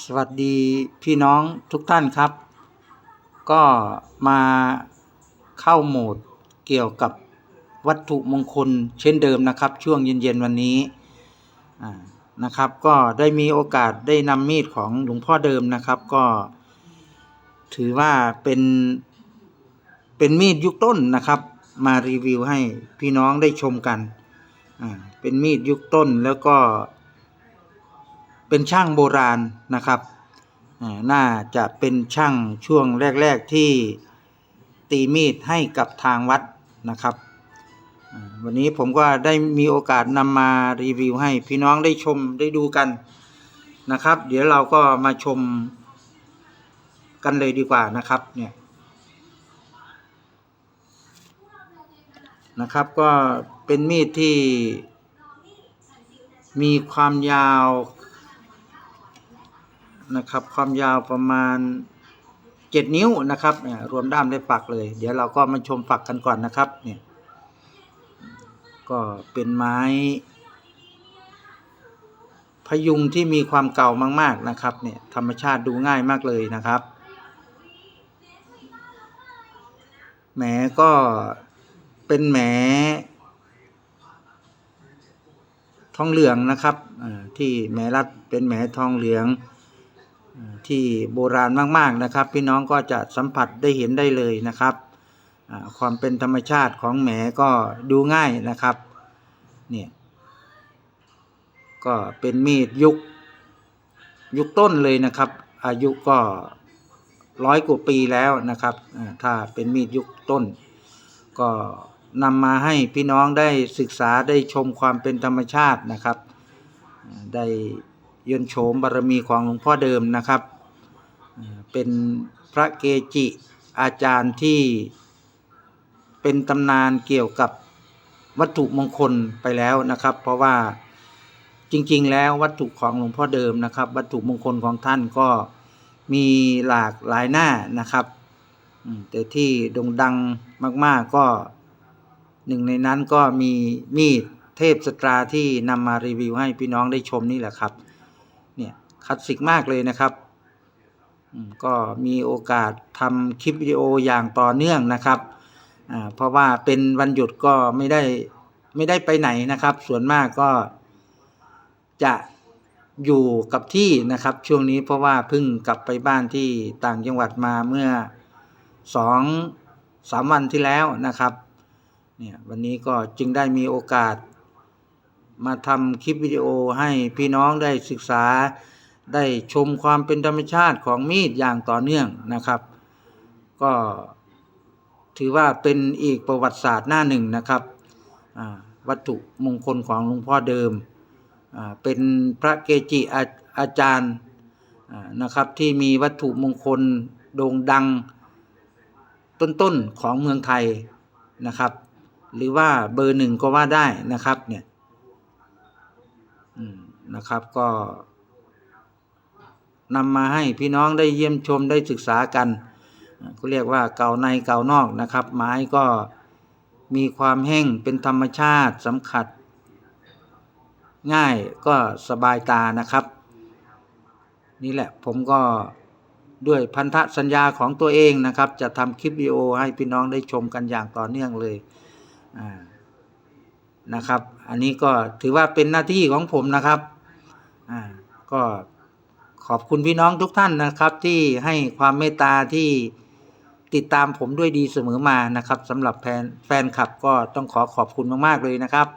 สวัสดีพี่น้องทุกท่านครับ ก็มาเข้าโหมดเกี่ยวกับวัตถุมงคลเช่นเดิมนะครับ ช่วงเย็นๆวันนี้นะครับ ก็ได้มีโอกาสได้นำมีดของหลวงพ่อเดิมนะครับ ก็ถือว่าเป็นเป็นมีดยุคต้นนะครับ มารีวิวให้พี่น้องได้ชมกันเป็นมีดยุคต้นแล้วก็ เป็นช่างโบราณนะครับ น่าจะเป็นช่างช่วงแรก ๆที่ตีมีดให้กับทางวัดนะครับ วันนี้ผมก็ได้มีโอกาสนำมารีวิวให้พี่น้องได้ชมได้ดูกันนะครับ เดี๋ยวเราก็มาชมกันเลยดีกว่านะครับเนี่ยนะครับก็เป็นมีดที่มีความยาว นะครับ ความยาวประมาณ 7 นิ้วนะครับเนี่ยรวมด้ามได้ฝักเลย เดี๋ยวเราก็มาชมฝักกันก่อนนะครับเนี่ยก็เป็นไม้ พยุงที่มีความเก่ามากๆนะครับเนี่ยธรรมชาติดูง่ายมากเลยนะครับแหมก็เป็นแหมทองเหลืองนะครับที่แหมรัดเป็นแหมทองเหลือง ที่โบราณมากๆนะครับ พี่น้องก็จะสัมผัสได้เห็นได้เลยนะครับความเป็นธรรมชาติของแหมก็ดูง่ายนะครับเนี่ยก็เป็นมีดยุคยุคต้นเลยนะครับ อายุก็ร้อยกว่าปีแล้วนะครับถ้าเป็นมีดยุคต้น ก็นำมาให้พี่น้องได้ศึกษาได้ชมความเป็นธรรมชาตินะครับ ได้ ยนโฉมบารมีของหลวงพ่อเดิมนะครับ เป็นพระเกจิอาจารย์ที่เป็นตำนานเกี่ยวกับวัตถุมงคลไปแล้วนะครับ เพราะว่าจริง ๆ แล้ววัตถุของหลวงพ่อเดิมนะครับ วัตถุมงคลของท่านก็มีหลากหลายหน้านะครับแต่ที่โด่งดังมาก ๆ ก็หนึ่งในนั้นก็มีมีดเทพสตราที่นำมารีวิวให้พี่น้องได้ชมนี่แหละครับ คลาสสิกมากเลยนะครับ ก็มีโอกาสทำคลิปวิดีโออย่างต่อเนื่องนะครับ เพราะว่าเป็นวันหยุดก็ไม่ได้ไม่ได้ไปไหนนะครับ ส่วนมากก็จะอยู่กับที่นะครับช่วงนี้เพราะว่าเพิ่งกลับไปบ้านที่ต่างจังหวัดมาเมื่อสองสามวันที่แล้วนะครับเนี่ยวันนี้ก็จึงได้มีโอกาสมาทำคลิปวิดีโอให้พี่น้องได้ศึกษา ได้ชมความเป็นธรรมชาติของมีดอย่างต่อเนื่องนะครับ ก็ถือว่าเป็นอีกประวัติศาสตร์หน้าหนึ่งนะครับวัตถุมงคลของหลวงพ่อเดิม เป็นพระเกจิอาอาจารย์นะครับที่มีวัตถุมงคลโด่งดังต้นๆของเมืองไทยนะครับ หรือว่าเบอร์หนึ่งก็ว่าได้นะครับเนี่ยนะครับก็ นำมาให้พี่น้องได้เยี่ยมชมได้ศึกษากันเขาเรียกว่าเก่าในเก่านอกนะครับ ไม้ก็มีความแห้งเป็นธรรมชาติสำคัญง่ายก็สบายตานะครับ นี่แหละผมก็ด้วยพันธสัญญาของตัวเองนะครับ จะทำคลิปวิดีโอให้พี่น้องได้ชมกันอย่างต่อเนื่องเลยนะครับ อันนี้ก็ถือว่าเป็นหน้าที่ของผมนะครับก็ อบคุณพี่น้องทุกท่านนะครับ ที่ให้ความเมตตาที่ติดตามผมด้วยดีเสมอมานะครับสำหรับแฟนแฟนคลับก็ต้องขอขอบคุณมาก ๆ เลยนะครับ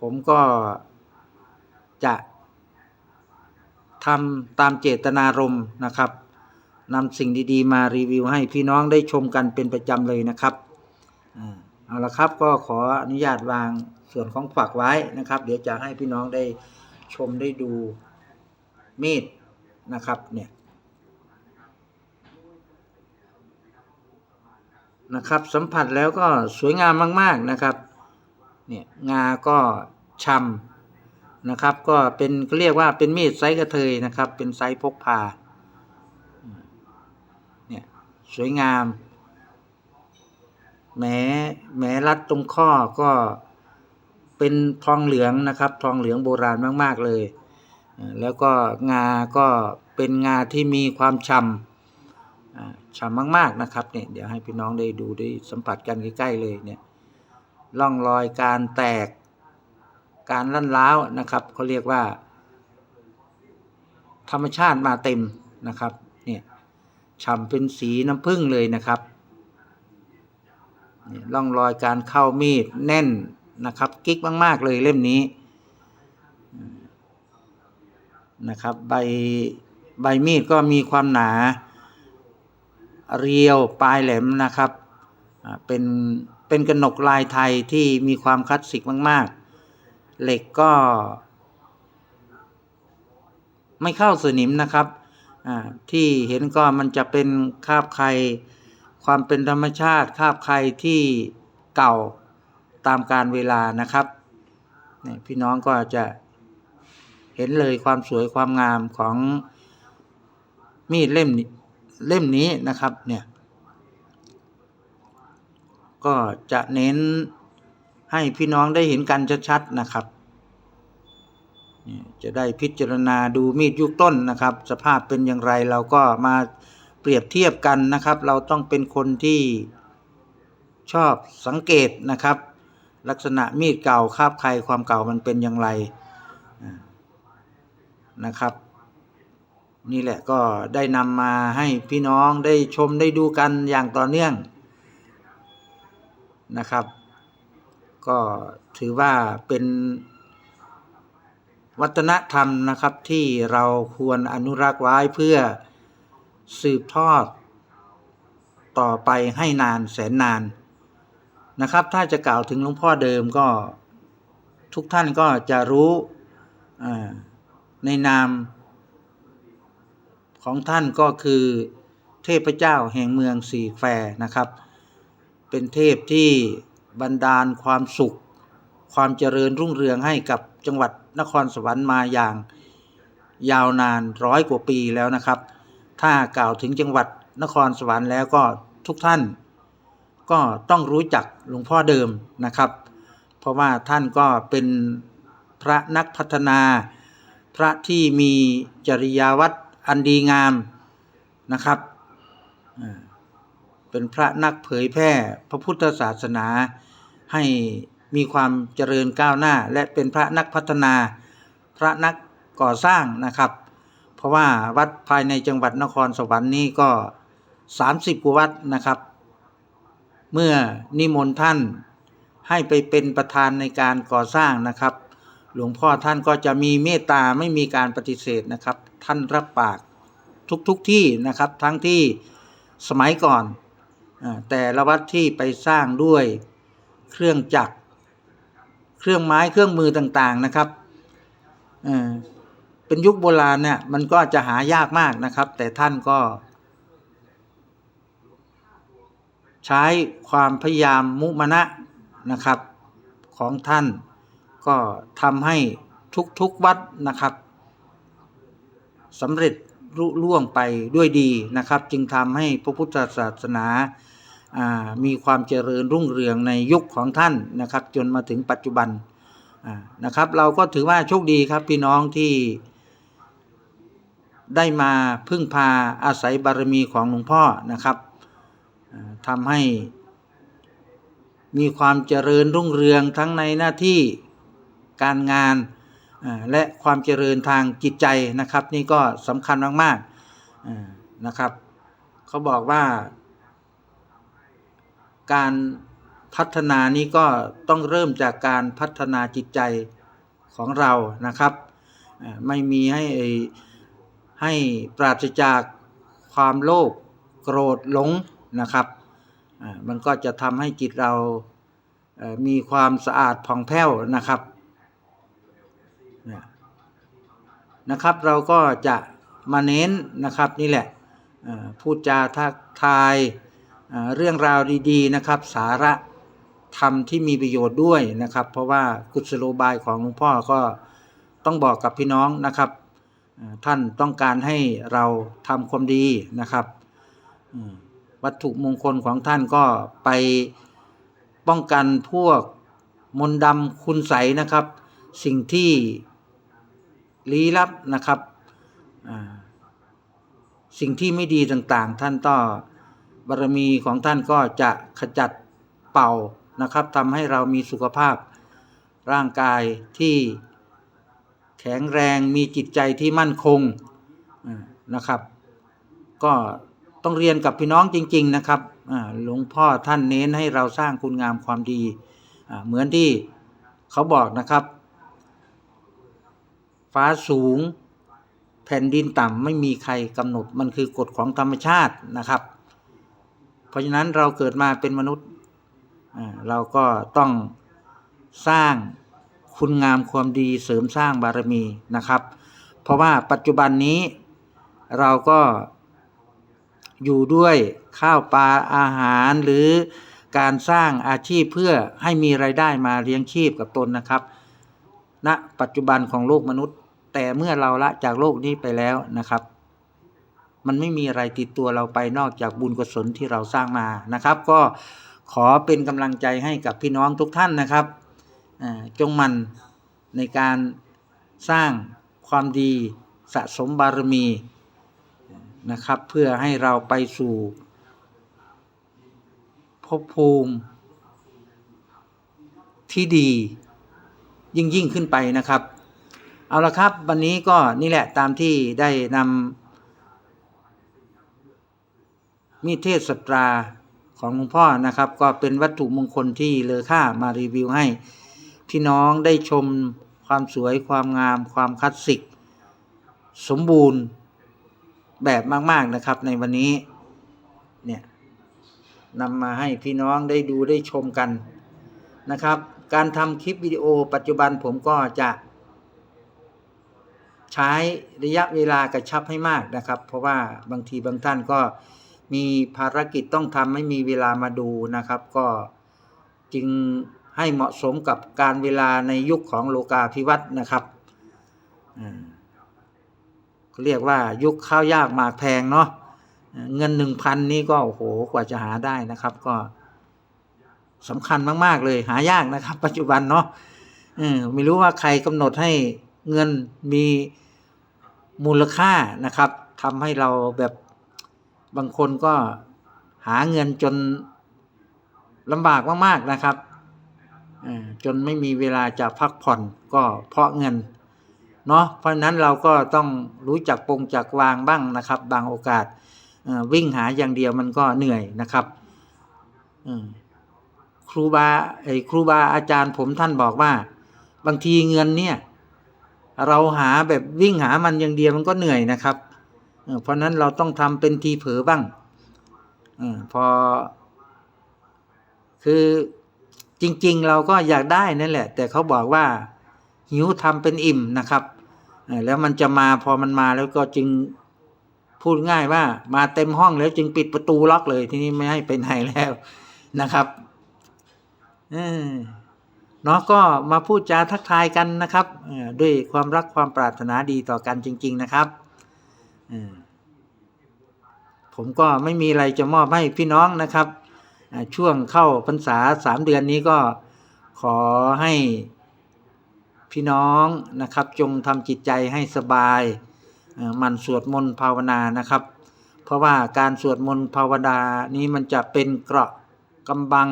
ผมก็จะทำตามเจตนารมณ์นะครับนำสิ่งดี ๆ มารีวิวให้พี่น้องได้ชมกันเป็นประจำเลยนะครับเอาละครับก็ขออนุญาตวางส่วนของฝักไว้นะครับ เดี๋ยวจะให้พี่น้องได้ชมได้ดูมีด นะครับเนี่ยนะครับสัมผัสแล้วก็สวยงามมาก ๆนะครับเนี่ยงาก็ช้ำนะครับ ก็เป็นเรียกว่าเป็นมีดไซส์กระเทยนะครับ เป็นไซส์พกพาเนี่ยสวยงามแหมแหมรัดตรงข้อก็เป็นทองเหลืองนะครับ ทองเหลืองโบราณมาก ๆ เลย แล้วก็งาก็เป็นงาที่มีความฉ่ำอ่าฉ่ำมาก ๆ นะครับเนี่ยเดี๋ยวให้พี่น้องได้ดูได้สัมผัสกันใกล้ๆเลยเนี่ยร่องรอยการแตกการลั่นร้าวนะครับเขาเรียกว่า ธรรมชาติมาเต็มนะครับเนี่ยฉ่ำเป็นสีน้ำผึ้งเลยนะครับเนี่ยร่องรอยการเข้ามีดแน่นนะครับ กิ๊กมาก ๆ เลยเล่มนี้ นะครับ ใบใบมีดก็มีความหนา เรียวปลายแหลมนะครับอ่าเป็นเป็นกระหนกลายไทยที่มีความคลาสสิกมาก ๆ เหล็กก็ ไม่เข้าสนิมนะครับอ่าที่เห็นก็มันจะเป็นคราบไข่ความเป็นธรรมชาติคราบไข่ที่เก่าตามการเวลานะครับนี่พี่น้องก็จะ เห็นเลยความสวยความงามของมีดเล่มนี้เล่มนี้นะครับเนี่ย ก็จะเน้นให้พี่น้องได้เห็นกันชัดๆนะครับจะได้พิจารณาดูมีดยุคต้นนะครับ สภาพเป็นอย่างไรเราก็มาเปรียบเทียบกันนะครับ เราต้องเป็นคนที่ชอบสังเกตนะครับ ลักษณะมีดเก่าคาบใครความเก่ามันเป็นอย่างไร นะครับ นี่แหละก็ได้นำมาให้พี่น้องได้ชมได้ดูกันอย่างต่อเนื่องนะครับ ก็ถือว่าเป็นวัฒนธรรมนะครับที่เราควรอนุรักษ์ไว้เพื่อสืบทอด ต่อไปให้นานแสนนานนะครับ ถ้าจะกล่าวถึงหลวงพ่อเดิมก็ทุกท่านก็จะรู้อ่า ในนามของท่านก็คือเทพเจ้าแห่งเมืองสีแฟนะครับ เป็นเทพที่บันดาลความสุข ความเจริญรุ่งเรืองให้กับจังหวัดนครสวรรค์มาอย่างยาวนานร้อยกว่าปีแล้วนะครับ ถ้ากล่าวถึงจังหวัดนครสวรรค์แล้วก็ทุกท่าน ก็ต้องรู้จักหลวงพ่อเดิมนะครับ เพราะว่าท่านก็เป็นพระนักพัฒนา พระที่มีจริยาวัดอันดีงามนะครับ เป็นพระนักเผยแพร่พระพุทธศาสนาให้มีความเจริญก้าวหน้า และเป็นพระนักพัฒนา พระนักก่อสร้างนะครับ เพราะว่าวัดภายในจังหวัดนครสวรรค์นี่ก็ 30กว่าวัดนะครับ เมื่อนิมนต์ท่านให้ไปเป็นประธานในการก่อสร้างนะครับ หลวงพ่อท่านก็จะมีเมตตาไม่มีการปฏิเสธนะครับ ท่านรับปากทุกๆทที่นะครับ ทั้งที่สมัยก่อนแต่ละวัดที่ไปสร้างด้วยเครื่องจักร เครื่องไม้เครื่องมือต่างๆนะครับเอ่อเป็นยุคโบราณเนี่ยมันก็จะหายากมากนะครับ แต่ท่านก็ ใช้ความพยายามมุมานะนะครับของท่าน ก็ทำให้ทุกๆวัดนะครับสำเร็จรุล่วงไปด้วยดีนะครับ จึงทำให้พระพุทธศาสนาามีความเจริญรุ่งเรืองในยุคของท่านนะครับ จนมาถึงปัจจุบันนะครับ เราก็ถือว่าโชคดีครับพี่น้องที่ได้มาพึ่งพาอาศัยบารมีของหลวงพ่อนะครับทำให้มีความเจริญรุ่งเรืองทั้งในหน้าที่ การงาน และความเจริญทางจิตใจนะครับ นี่ก็สำคัญมากๆนะครับ เขาบอกว่า การพัฒนานี้ก็ต้องเริ่มจากการพัฒนาจิตใจของเรานะครับ ไม่มีให้ให้ปราศจากความโลภโกรธหลงนะครับ มันก็จะทำให้จิตเรามีความสะอาดผ่องแผ้วนะครับเนี่ย นะครับ เราก็จะมาเน้นนะครับนี่แหละพูดจาทักทายเรื่องราวดีๆนะครับ สาระธรรมที่มีประโยชน์ด้วยนะครับ เพราะว่ากุศโลบายของหลวงพ่อก็ต้องบอกกับพี่น้องนะครับ ท่านต้องการให้เราทำความดีนะครับวัตถุมงคลของท่านก็ไปป้องกันพวกมนต์ดำคุณใสนะครับ สิ่งที่ ลี้ลับนะครับ สิ่งที่ไม่ดีต่างๆ ท่านก็บารมีของท่านก็จะขจัดเป่านะครับทำให้เรามีสุขภาพร่างกายที่แข็งแรงมีจิตใจที่มั่นคงนะครับ ก็ต้องเรียนกับพี่น้องจริง ๆนะครับหลวงพ่อท่านเน้นให้เราสร้างคุณงามความดี เหมือนที่เขาบอกนะครับ ฟ้าสูง แผ่นดินต่ำไม่มีใครกำหนดมันคือกฎของธรรมชาตินะครับ เพราะฉะนั้นเราเกิดมาเป็นมนุษย์เราก็ต้องสร้างคุณงามความดีเสริมสร้างบารมีนะครับ เพราะว่าปัจจุบันนี้เราก็อยู่ด้วยข้าวปลาอาหารหรือการสร้างอาชีพเพื่อให้มีไรายได้มาเลี้ยงชีพกับตนนะครับณปัจจุบันของโลกมนุษย์ แต่เมื่อเราละจากโลกนี้ไปแล้วนะครับ มันไม่มีอะไรติดตัวเราไปนอกจากบุญกุศลที่เราสร้างมานะครับ ก็ขอเป็นกำลังใจให้กับพี่น้องทุกท่านนะครับ จงมันในการสร้างความดีสะสมบารมีนะครับ เพื่อให้เราไปสู่ภพภูมิที่ดียิ่งยิ่งขึ้นไปนะครับ เอาละครับ วันนี้ก็นี่แหละตามที่ได้นำมีเทศสตราของหลวงพ่อนะครับ ก็เป็นวัตถุมงคลที่เลอค่ามารีวิวให้ พี่น้องได้ชมความสวยความงาม ความคลาสสิก สมบูรณ์แบบมาก ๆนะครับในวันนี้เนี่ยนำมาให้พี่น้องได้ดูได้ชมกันนะครับ การทำคลิปวิดีโอปัจจุบันผมก็จะ ใช้ระยะเวลากระชับให้มากนะครับ เพราะว่าบางทีบางท่านก็มีภารกิจต้องทำไม่มีเวลามาดูนะครับ ก็จึงให้เหมาะสมกับการเวลาในยุคของโลกาภิวัตน์นะครับอ่าเรียกว่ายุคข้าวยากหมากแพงเนาะเงินหนึ่งพันนี่ก็โอ้โหกว่าจะหาได้นะครับ ก็สำคัญมาก ๆ เลยหายากนะครับ ปัจจุบันเนาะไม่รู้ว่าใครกำหนดให้ เงินมีมูลค่านะครับทำให้เราแบบบางคนก็หาเงินจนลำบากมากๆนะครับจนไม่มีเวลาจะพักผ่อนก็เพราะเงินเนาะเพราะฉะนั้นเราก็ต้องรู้จักปรงจักวางบ้างนะครับ บางโอกาสวิ่งหาอย่างเดียวมันก็เหนื่อยนะครับครูบาไอ้ครูบาอาจารย์ผมท่านบอกว่า บางทีเงินเนี่ย เราหาแบบวิ่งหามันอย่างเดียวมันก็เหนื่อยนะครับ เพราะนั้นเราต้องทำเป็นทีเผลอบ้างอพอ คือจริง ๆ เราก็อยากได้นั่นแหละ แต่เขาบอกว่า หิวทำเป็นอิ่มนะครับ แล้วมันจะมาพอมันมาแล้วก็จึงพูดง่ายว่า มาเต็มห้องแล้วจึงปิดประตูล็อกเลย ที่นี่ไม่ให้ไปไหนแล้วนะครับเออ เนาะก็มาพูดจาทักทายกันนะครับด้วยความรักความปรารถนาดีต่อกันจริง ๆนะครับผมก็ไม่มีอะไรจะมอบให้พี่น้องนะครับ ช่วงเข้าพรรษาสามเดือนนี้ก็ขอให้พี่น้องนะครับ จงทำจิตใจให้สบายมันสวดมนต์ภาวนานะครับ เพราะว่าการสวดมนต์ภาวนานี้มันจะเป็นเกราะกำบัง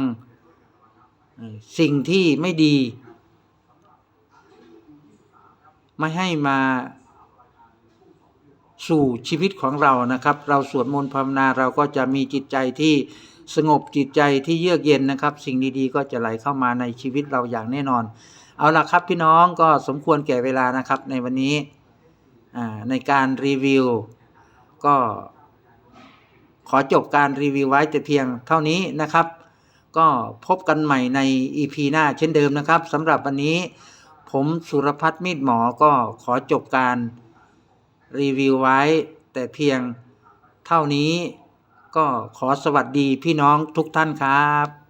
สิ่งที่ไม่ดี ไม่ให้มาสู่ชีวิตของเรานะครับ เราสวดมนต์ภาวนาเราก็จะมีจิตใจที่สงบจิตใจที่เยือกเย็นนะครับ สิ่งดีๆ ก็จะไหลเข้ามาในชีวิตเราอย่างแน่นอน เอาละครับพี่น้องก็สมควรแก่เวลานะครับในวันนี้ในการรีวิว ก็ขอจบการรีวิวไว้แต่เพียงเท่านี้นะครับ ก็พบกันใหม่ใน EP หน้าเช่นเดิมนะครับสำหรับวันนี้ ผมสุรพัฒน์มีดหมอก็ขอจบการรีวิวไว้ แต่เพียงเท่านี้ก็ขอสวัสดีพี่น้องทุกท่านครับ